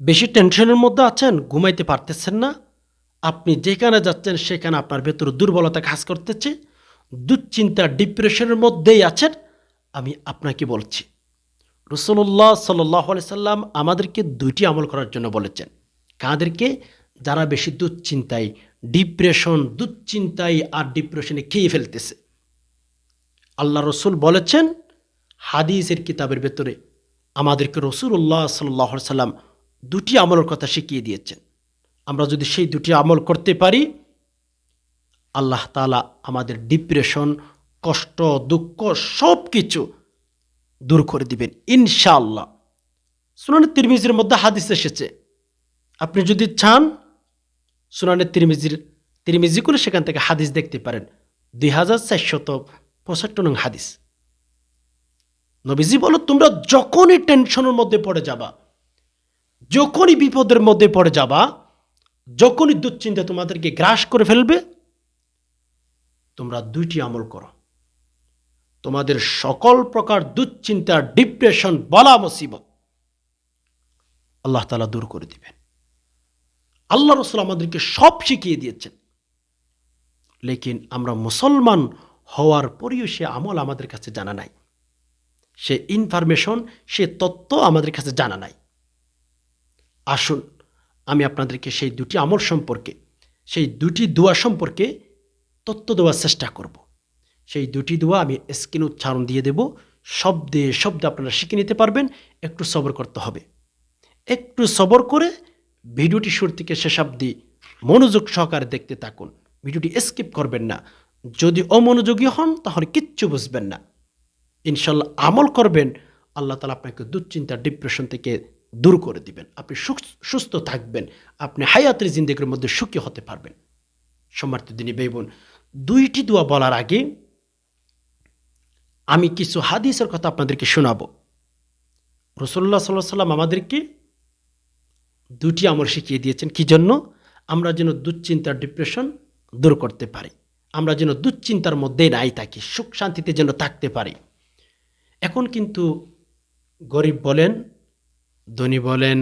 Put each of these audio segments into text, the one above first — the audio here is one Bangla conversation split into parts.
বেশি টেনশনের মধ্যে আছেন, ঘুমাইতে পারতেছেন না। আপনি যেখানে যাচ্ছেন, সেখানে আপনার ভেতরে দুর্বলতা কাজ করতেছে। দুশ্চিন্তা ডিপ্রেশনের মধ্যেই আছেন, আমি আপনাকে বলছি। রসুল্লাহ সাল্লাহ সাল্লাম আমাদেরকে দুইটি আমল করার জন্য বলেছেন। কাদেরকে? যারা বেশি দুশ্চিন্তায় ডিপ্রেশন দুশ্চিন্তায় আর ডিপ্রেশনে খেয়ে ফেলতেছে। আল্লাহ রসুল বলেছেন, হাদিসের কিতাবের ভেতরে আমাদেরকে রসুল্লাহ সাল্লাহ সাল্লাম দুটি আমলের কথা শিখিয়ে দিয়েছেন। আমরা যদি সেই দুটি আমল করতে পারি, আল্লাহ তালা আমাদের ডিপ্রেশন, কষ্ট, দুঃখ সব কিছু দূর করে দিবেন, ইনশাআল্লাহ। সুনানের তিরমিজির মধ্যে হাদিস এসেছে। আপনি যদি চান সুনানের তিরমিজির, তিরমিজি করে সেখান থেকে হাদিস দেখতে পারেন। দুই হাজার চারশত পঁচাত্তর নং হাদিস। নবীজি বলো তোমরা যখনই টেনশনের মধ্যে পড়ে যাবা যখনই বিপদের মধ্যে পড়ে যাবা, যখনই দুশ্চিন্তা তোমাদেরকে গ্রাস করে ফেলবে, তোমরা দুইটি আমল করো। তোমাদের সকল প্রকার দুশ্চিন্তা, ডিপ্রেশন, বলা মুসিবত আল্লাহ তালা দূর করে দিবেন। আল্লাহ রসুল আমাদেরকে সব শিখিয়ে দিয়েছেন। লেকিন আমরা মুসলমান হওয়ার পরেও সে আমল আমাদের কাছে জানা নাই। সে ইনফরমেশন সে তত্ত্ব আমাদের কাছে জানা নাই। আসুন, আমি আপনাদেরকে সেই দুটি আমল সম্পর্কে, সেই দুটি দোয়া সম্পর্কে তত্ত্ব দেওয়ার চেষ্টা করব। সেই দুটি দোয়া আমি স্ক্রিন উচ্চারণ দিয়ে দেব। শব্দে শব্দে আপনারা শিখে নিতে পারবেন, একটু সবর করতে হবে। একটু সবর করে ভিডিওটি শুরু থেকে শেষ অবধি মনোযোগ সহকারে দেখতে থাকুন। ভিডিওটি স্কিপ করবেন না। যদি অমনোযোগী হন, তাহলে কিচ্ছু বুঝবেন না। ইনশাল্লাহ আমল করবেন, আল্লাহ তালা আপনাকে দুশ্চিন্তা, ডিপ্রেশন থেকে দূর করে দিবেন। আপনি সুস্থ থাকবেন। আপনি হায়াতের জিন্দগির মধ্যে সুখী হতে পারবেন। সম্মানিত দিনী বেই বোন, দুইটি দোয়া বলার আগে আমি কিছু হাদিসের কথা আপনাদেরকে শোনাবো। রসল্লা সাল্লাহ সাল্লাম আমাদেরকে দুটি আমল শিখিয়ে দিয়েছেন। কি জন্য? আমরা যেন দুশ্চিন্তার ডিপ্রেশন দূর করতে পারি। আমরা যেন দুশ্চিন্তার মধ্যে নাই থাকি, সুখ শান্তিতে যেন থাকতে পারি। এখন কিন্তু গরিব বলেন ধনী বলেন,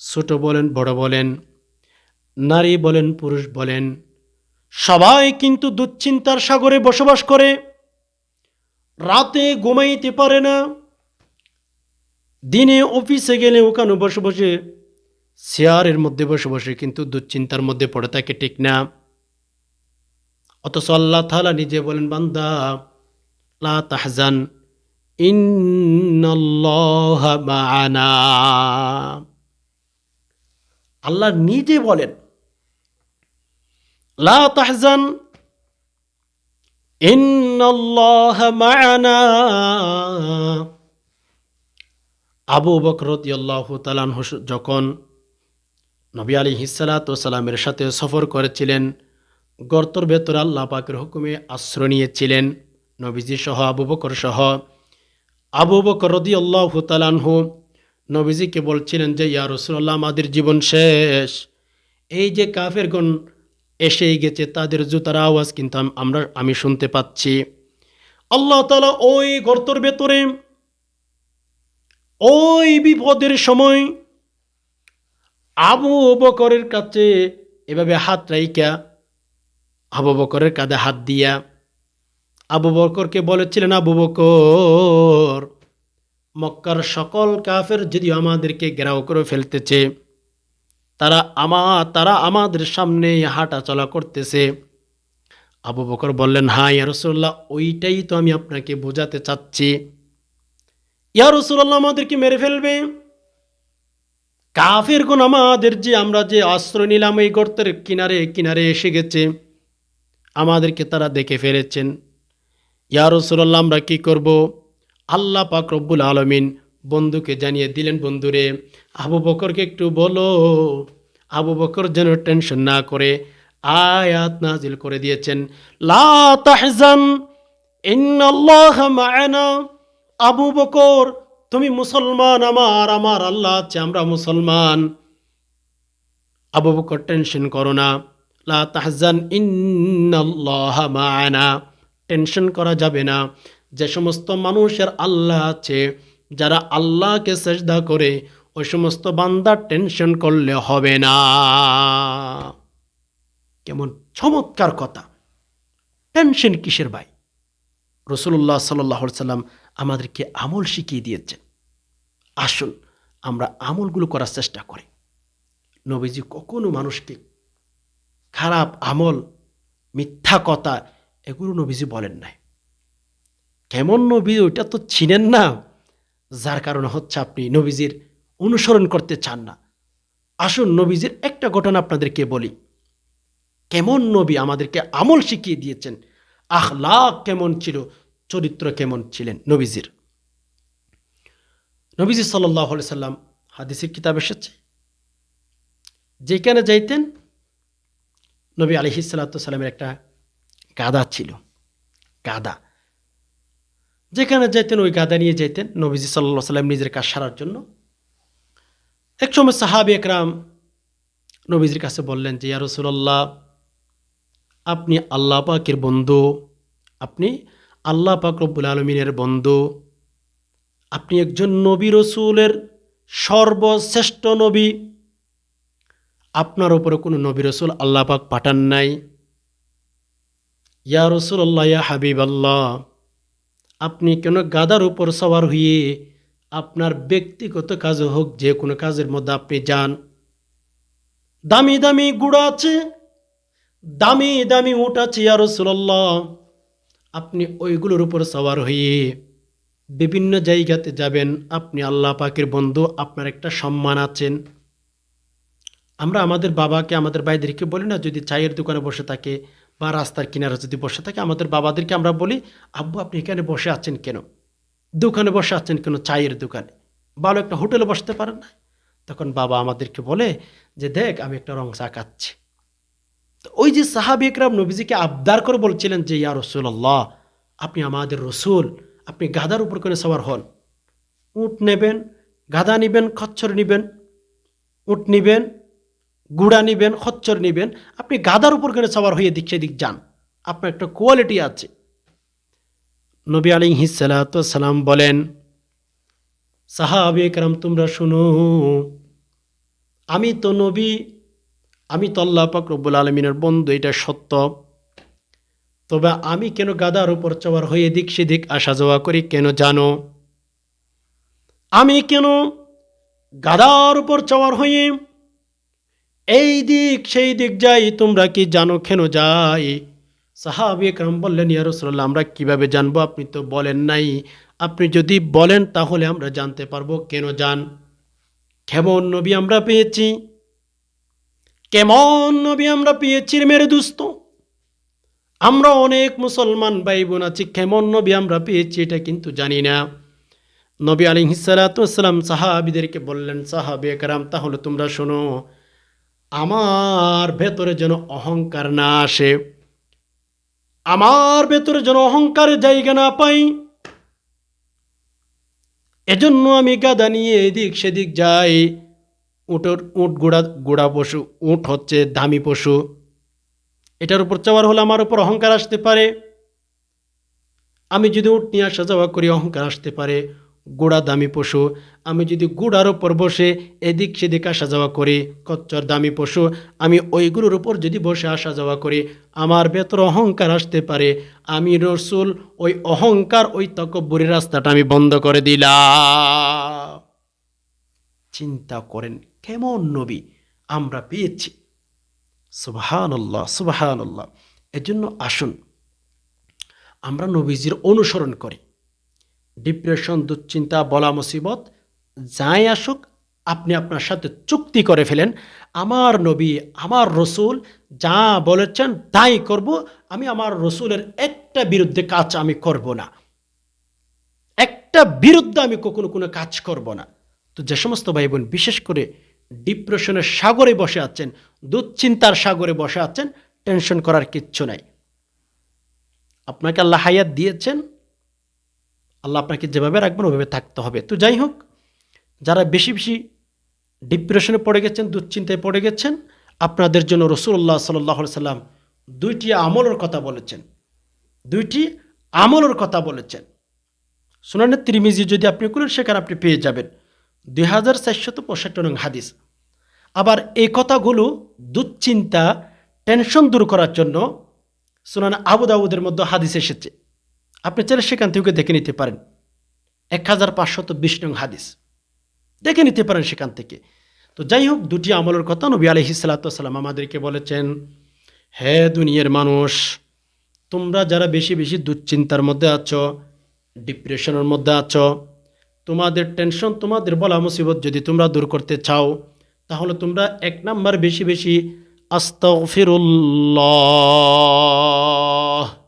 ছোট বলেন, বড় বলেন, নারী বলেন, পুরুষ বলেন, সবাই কিন্তু দুশ্চিন্তার সাগরে বসবাস করে। রাতে ঘুমাইতে পারে না, দিনে অফিসে গেলে ওখানে বসে বসে চেয়ারের মধ্যে বসে বসে কিন্তু দুশ্চিন্তার মধ্যে পড়ে থাকে, ঠিক না? অথচ আল্লাহ তাআলা নিজে বলেন, বান্দা, লা তাহজান মা'ানা আল্লাহ নিজে বলেন, লা তাহজান মা'ানা আবু যখন নবী আলী হিসালাতামের সাথে সফর করেছিলেন, গর্তর ভেতরে আল্লাহ পাকের হুকুমে আশ্রয় নিয়েছিলেন। নবীজি সহ আবু বকর সহ আবু বকর রদি আল্লাহ তালানহু নবীজিকে বলছিলেন যে, ইয়া রসুল্লাহ আমাদের জীবন শেষ। এই যে কাফেরগণ এসেই গেছে, তাদের জুতার আওয়াজ কিন্তু আমরা, আমি শুনতে পাচ্ছি। আল্লাহ তালা ওই গর্তর ভেতরে, ওই বিপদের সময় আবু বকরের কাছে এভাবে হাত রাইকা আবু বকরের কাঁধে হাত দিয়া আবু বকরকে বলেছিলেন, আবু বকর, মক্কার সকল কাফের যদিও আমাদেরকে ঘেরাও করে ফেলতেছে, তারা আমা, তারা আমাদের সামনে হাঁটা চলা করতেছে। আবু বকর বললেন হ্যাঁ ইয়া রসুল্লাহ ওইটাই তো আমি আপনাকে বোঝাতে চাচ্ছি। ইয়া রসুল্লাহ আমাদেরকে মেরে ফেলবে। কাফের কোন আমাদের যে আমরা যে আশ্রয় নিলাম এই গর্তের কিনারে কিনারে এসে গেছে, আমাদেরকে তারা দেখে ফেলেছেন। ইয়া রসুল্লাহ আমরা কি করব? আল্লাহ পাক রব্বুল আলমিন বন্ধুকে জানিয়ে দিলেন, বন্ধুরে, আবু বকরকে একটু বলো। আবু বকর যেন টেনশন না করে আয়াত নাজিল করে দিয়েছেন, লা তাহজান আবু বকর, তুমি মুসলমান, আমার আমার আল্লাহ আছে, আমরা মুসলমান। আবু বকর, টেনশন করো না। লা তাহজান, ইন্নাল্লাহ মা'ানা টেনশন করা যাবে না। যে সমস্ত মানুষের আল্লাহ আছে, যারা আল্লাহকে সেজদা করে, ওই সমস্ত বান্দা টেনশন করলে হবে না। কেমন চমৎকার কথা। টেনশন কিসের ভাই? রসুল্লাহ সাল্লাহ সাল্লাম আমাদেরকে আমল শিখিয়ে দিয়েছেন। আসুন, আমরা আমলগুলো করার চেষ্টা করি। নবীজি কখনো মানুষকে খারাপ আমল, মিথ্যা কথা এগুলো নবীজি বলেন নাই। কেমন নবী ওইটা তো চিনেন না, যার কারণে হচ্ছে আপনি নবীজির অনুসরণ করতে চান না। আসুন নবীজির একটা ঘটনা আপনাদেরকে বলি। কেমন নবী আমাদেরকে আমল শিখিয়ে দিয়েছেন, আখলাক কেমন ছিল, চরিত্র কেমন ছিলেন নবীজির। নবীজি সাল্লাহ সাল্লাম হাদিসের কিতাব এসেছে। যেখানে যাইতেন নবী আলহি সাল্লামের একটা গাদা ছিল, গাদা। যেখানে যেতেন ওই গাদা নিয়ে যাইতেন নবীজি সাল্লাহ সাল্লাম নিজের কাজ সারার জন্য। এক সময় সাহাবি একরাম নবীজির কাছে বললেন যে, ইয়া রসুল্লাহ আপনি আল্লাহ পাকের বন্ধু, আপনি আল্লাহ পাক রব্বুল আলমিনের বন্ধু, আপনি একজন নবী রসুলের সর্বশ্রেষ্ঠ নবী, আপনার উপরে কোনো নবী রসুল আল্লাহ পাক পাঠান নাই। ইয়া রসুল আল্লাহ ইয়া হাবিব আল্লাহ আপনি কেন গাদার উপর সবার হয়ে আপনার ব্যক্তিগত কাজ হোক, যে কোনো কাজের মধ্যে আপনি যান? দামি দামি গুড়া আছে, দামি দামি উঠ আছে, ইয়া রসুল্লাহ আপনি ওইগুলোর উপর সবার হয়ে বিভিন্ন জায়গাতে যাবেন, আপনি আল্লাহ পাকের বন্ধু, আপনার একটা সম্মান আছেন। আমরা আমাদের বাবাকে, আমাদের ভাইদেরকে বলি না, যদি চায়ের দোকানে বসে থাকে বা রাস্তার কিনারে যদি বসে থাকে, আমাদের বাবাদেরকে আমরা বলি, আব্বু, আপনি এখানে বসে আছেন কেন? দোকানে বসে আছেন কেন? চায়ের দোকানে। ভালো একটা হোটেলে বসতে পারেন না? তখন বাবা আমাদেরকে বলে যে, দেখ, আমি একটা রং চা তো ওই যে সাহাবি একরাম নবীজিকে আবদার করে বলছিলেন যে, ইয়া রসুল্লাহ আপনি আমাদের রসুল। আপনি গাদার উপর করে সবার হন। উট নেবেন গাদা নিবেন খচ্ছর নিবেন, উট নিবেন গুড়া নিবেন, খচ্চর নিবেন, আপনি গাদার উপর করে সবার হয়ে দিক সেদিক যান। আপনার একটা কোয়ালিটি আছে। নবী আলী হিসালাম বলেন, সাহাবি একরাম, তোমরা শুনো, আমি তো নবী, আমি তো আল্লাহ পাক রব্বুল আলমিনের বন্ধু, এটা সত্য। তবে আমি কেন গাদার উপর চওয়ার হয়ে দিক সেদিক আসা যাওয়া করি, কেন জানো? আমি কেন গাদার উপর চওয়ার হয়ে এই দিক, সেই দিক যাই, তোমরা কি জানো কেন যাই? সাহাবি একরাম বললেন, ইয়া রসুল্লাহ আমরা কীভাবে জানব? আপনি তো বলেন নাই। আপনি যদি বলেন, তাহলে আমরা জানতে পারব কেন যান? কেমন নবী আমরা পেয়েছি? কেমন নবী আমরা পেয়েছি মেরে দুস্ত? আমরা অনেক মুসলমান ভাই বোন আছি, কেমন নবী আমরা পেয়েছি এটা কিন্তু জানি না। নবী আলী সাহাবিদেরকে বললেন, সাহাবি একরাম, তাহলে তোমরা শোনো আমার ভেতরে যেন অহংকার না আসে, আমার ভেতরে যেন অহংকারের জায়গা না পাই, এজন্য আমি গাদা নিয়ে এদিক সেদিক যাই। উটোর উট গোড়া গোড়া পশু, উট হচ্ছে দামি পশু। এটার উপর চাওয়ার হলে আমার উপর অহংকার আসতে পারে। আমি যদি উট নিয়ে আসা যাওয়া করি, অহংকার আসতে পারে। গোড়া দামি পশু। আমি যদি গুড়ার ওপর বসে এদিক সেদিক আসা যাওয়া করি কচ্চর দামি পশু, আমি ওইগুলোর উপর যদি বসে আসা যাওয়া করি, আমার ভেতর অহংকার আসতে পারে। আমি রসুল, ওই অহংকার, ওই তকব্বরের রাস্তাটা আমি বন্ধ করে দিলাম। চিন্তা করেন, কেমন নবী? আমরা পেয়েছি। সুবাহান্লাহ সুবাহান্লাহ এজন্য আসুন, আমরা নবীজির অনুসরণ করি। ডিপ্রেশন, দুশ্চিন্তা, বলা মুসিবত, যাই আসুক, আপনি আপনার সাথে চুক্তি করে ফেলেন। আমার নবী, আমার রসুল যা বলেছেন তাই করব, আমি আমার রসুলের একটা বিরুদ্ধে কাজ আমি করব না। একটা বিরুদ্ধে আমি কখনো কোনো কাজ করব না। তো যে সমস্ত ভাই বোন বিশেষ করে ডিপ্রেশনের সাগরে বসে আছেন, দুশ্চিন্তার সাগরে বসে আছেন, টেনশন করার কিচ্ছু নাই। আপনাকে আল্লাহ হায়াত দিয়েছেন আল্লাহ আপনাকে যেভাবে রাখবেন, ওভাবে থাকতে হবে। তো যাই হোক, যারা বেশি বেশি ডিপ্রেশনে পড়ে গেছেন, দুশ্চিন্তায় পড়ে গেছেন, আপনাদের জন্য রসুল্লাহ সাল্লাহ সাল্লাম দুইটি আমলের কথা বলেছেন। দুইটি আমলের কথা বলেছেন। শুনানের ত্রিমিজি যদি আপনি করেন, সেখানে আপনি পেয়ে যাবেন। দুই হাজার চারশত পঁয়ষট্টি নং হাদিস। আবার এই কথাগুলো দুশ্চিন্তা টেনশন দূর করার জন্য সুনান আবু দাউদের মধ্যে হাদিস এসেছে। আপনি চাইলে সেখান থেকে দেখে নিতে পারেন। এক হাজার পাঁচশত বিশ নং হাদিস। দেখে নিতে পারেন সেখান থেকে। তো যাই হোক, দুটি আমলের কথা নবী আলহি সাল্লাতাম আমাদেরকে বলেছেন, হে দুনিয়ার মানুষ, তোমরা যারা বেশি বেশি দুশ্চিন্তার মধ্যে আছো, ডিপ্রেশনের মধ্যে আছো, তোমাদের টেনশন, তোমাদের বলা মুসিবত যদি তোমরা দূর করতে চাও, তাহলে তোমরা এক নাম্বার বেশি বেশি আস্তাগফিরুল্লাহ।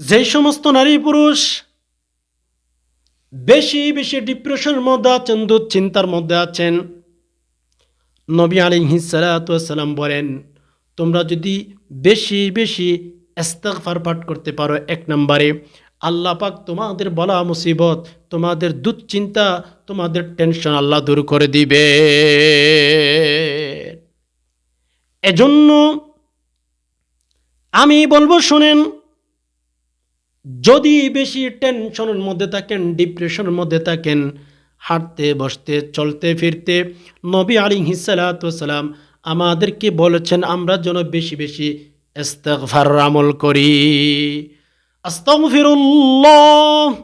যে সমস্ত নারী পুরুষ বেশি বেশি ডিপ্রেশনের মধ্যে আছেন, দুশ্চিন্তার মধ্যে আছেন, নবী আলী হিসালাম বলেন, তোমরা যদি বেশি বেশি ইস্তেগফার পাঠ করতে পারো, এক নম্বরে। আল্লাহ পাক তোমাদের বলা মুসিবত, তোমাদের দুশ্চিন্তা, তোমাদের টেনশন আল্লাহ দূর করে দিবে। এজন্য আমি বলব, শোনেন, যদি বেশি টেনশনের মধ্যে থাকেন, ডিপ্রেশনের মধ্যে থাকেন, হাঁটতে, বসতে, চলতে, ফিরতে, নবী আলী হিসালাতাম আমাদেরকে বলেছেন, আমরা যেন বেশি বেশি ইস্তেগফার আমল করি। আস্তাগফিরুল্লাহ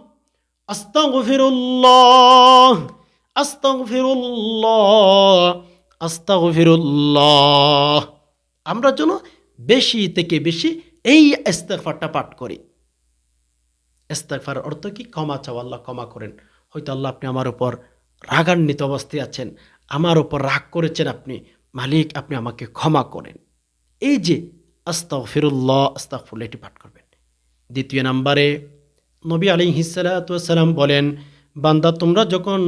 আস্তাগফিরুল্লাহ আস্তাগফিরুল্লাহ আস্তাগফিরুল্লাহ। আমরা যেন বেশি থেকে বেশি এই ইস্তেগফারটা পাঠ করি। ইস্তেগফার অর্থ কি? ক্ষমা চাও, আল্লাহ ক্ষমা করেন। হয়তো আল্লাহ আপনি আমার উপর রাগান্বিত অবস্থায় আছেন, আমার উপর রাগ করেছেন আপনি, মালিক আপনি আমাকে ক্ষমা করেন। এই যে আস্তাক ফিরুল্লাহ আস্তাকফুল্লাহ এটি পাঠ করবেন। দ্বিতীয় নাম্বারে নবী আলী হিসালাতাম বলেন, বান্দা, তোমরা যখন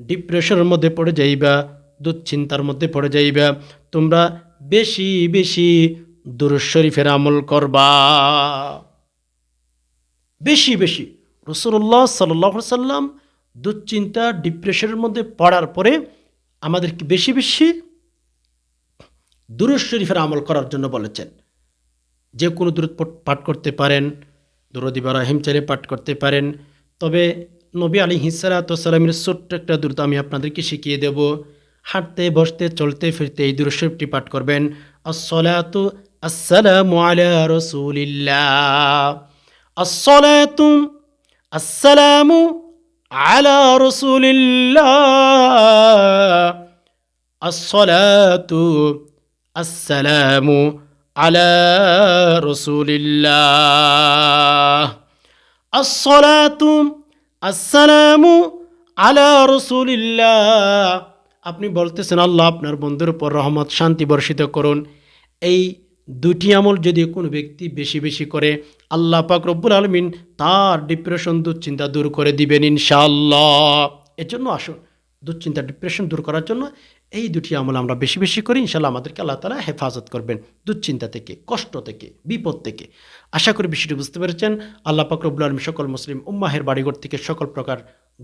ডিপ্রেশনের মধ্যে পড়ে যাইবা, দুশ্চিন্তার মধ্যে পড়ে যাইবা, তোমরা বেশি বেশি দুরুজ শরীফের আমল করবা। বেশি বেশি। রসুল্লাহ সাল্লাহ সাল্লাম দুশ্চিন্তা ডিপ্রেশনের মধ্যে পড়ার পরে আমাদেরকে বেশি বেশি দুরুজ শরীফের আমল করার জন্য বলেছেন। যে কোনো দূরত পাঠ করতে পারেন দুরদ ইব্রাহিম চাইলে পাঠ করতে পারেন। তবে নবী আলী হিসালাতামের ছোট্ট একটা দ্রুত আমি আপনাদেরকে শিখিয়ে দেব। হাঁটতে, বসতে, চলতে, ফিরতে এই দুরশরীফটি পাঠ করবেন। আসলাতু আসসালাম আলা রসুলিল্লাহ। আসলাতু আসসালামু আলা রসুলিল্লাহ। আসলাতু আসসালামু على رسول الله الصلاة السلام على رسول الله আপনি বলতেছেন আল্লাহ আপনার বন্ধুর উপর রহমত শান্তি বর্ষিত করুন এই দুটি আমল যদি কোনো ব্যক্তি বেশি বেশি করে আল্লাহ পাক রব্বুল আলমিন তার ডিপ্রেশন দুশ্চিন্তা দূর করে দিবেন ইনশাআল্লাহ এর জন্য আসুন দুশ্চিন্তা ডিপ্রেশন দূর করার জন্য এই দুটি আমল আমরা বেশি বেশি করি। ইনশাল্লাহ আমাদেরকে আল্লাহ তালা হেফাজত করবেন দুশ্চিন্তা থেকে, কষ্ট থেকে, বিপদ থেকে। আশা করি বিষয়টি বুঝতে পেরেছেন। আল্লাহ পাকরবুল আলম সকল মুসলিম উম্মাহের বাড়িঘর থেকে সকল প্রকার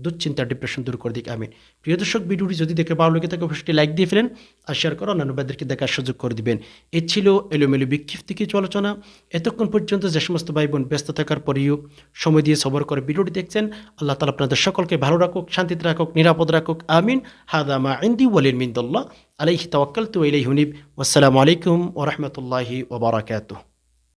দুশ্চিন্তা ডিপ্রেশন দূর করে দিক আমি প্রিয় দর্শক, ভিডিওটি যদি দেখে ভালো লেগে থাকে, অবশ্যই লাইক দিয়ে ফেলেন আর শেয়ার করো অন্যান্য ভাইদেরকে দেখার সুযোগ করে দিবেন। এ ছিল এলোমেলো বিক্ষিপ্ত কিছু আলোচনা। এতক্ষণ পর্যন্ত যে সমস্ত ভাই বোন ব্যস্ত থাকার পরেও সময় দিয়ে সবর করে ভিডিওটি দেখছেন, আল্লাহ তালা আপনাদের সকলকে ভালো রাখুক, শান্তিতে রাখুক, নিরাপদ রাখুক, আমিন। হাদামা ইন্দি ওয়ালির মিন্দুল্লাহ। আলাইহি তাওয়াক্কাল তু ইলাইহি হুনিব আসসালামু আলাইকুম ওয়া রাহমাতুল্লাহি ওয়া বারাকাতুহু।